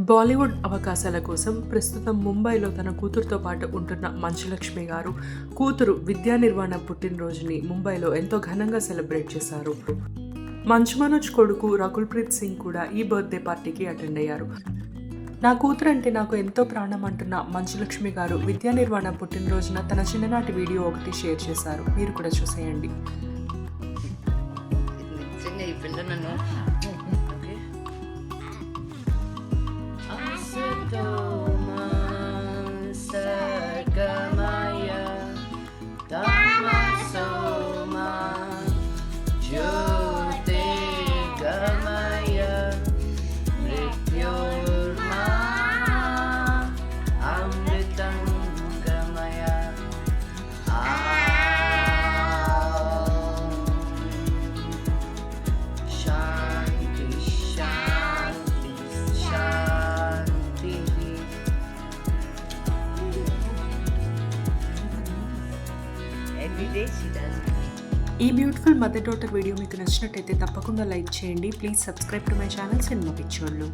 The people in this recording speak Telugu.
బాలీవుడ్ అవకాశాల కోసం ప్రస్తుతం ముంబైలో తన కూతురుతో పాటు ఉంటున్న మంచులక్ష్మి గారు కూతురు విద్యా నిర్వహణ పుట్టినరోజుని ముంబైలో ఎంతో ఘనంగా సెలబ్రేట్ చేశారు. మంచు మనోజ్ కొడుకు రకుల్ ప్రీత్ సింగ్ కూడా ఈ బర్త్డే పార్టీకి అటెండ్ అయ్యారు. నా కూతురు అంటే నాకు ఎంతో ప్రాణం అంటున్న మంచులక్ష్మి గారు విద్యా నిర్వహణ పుట్టినరోజున తన చిన్ననాటి వీడియో ఒకటి షేర్ చేశారు. మీరు కూడా చూసేయండి. ఈ బ్యూటిఫుల్ మదర్ డాటర్ వీడియో మీకు నచ్చినట్టయితే తప్పకుండా లైక్ చేయండి. Please subscribe to my channel cinema పిచ్చోళ్ళు.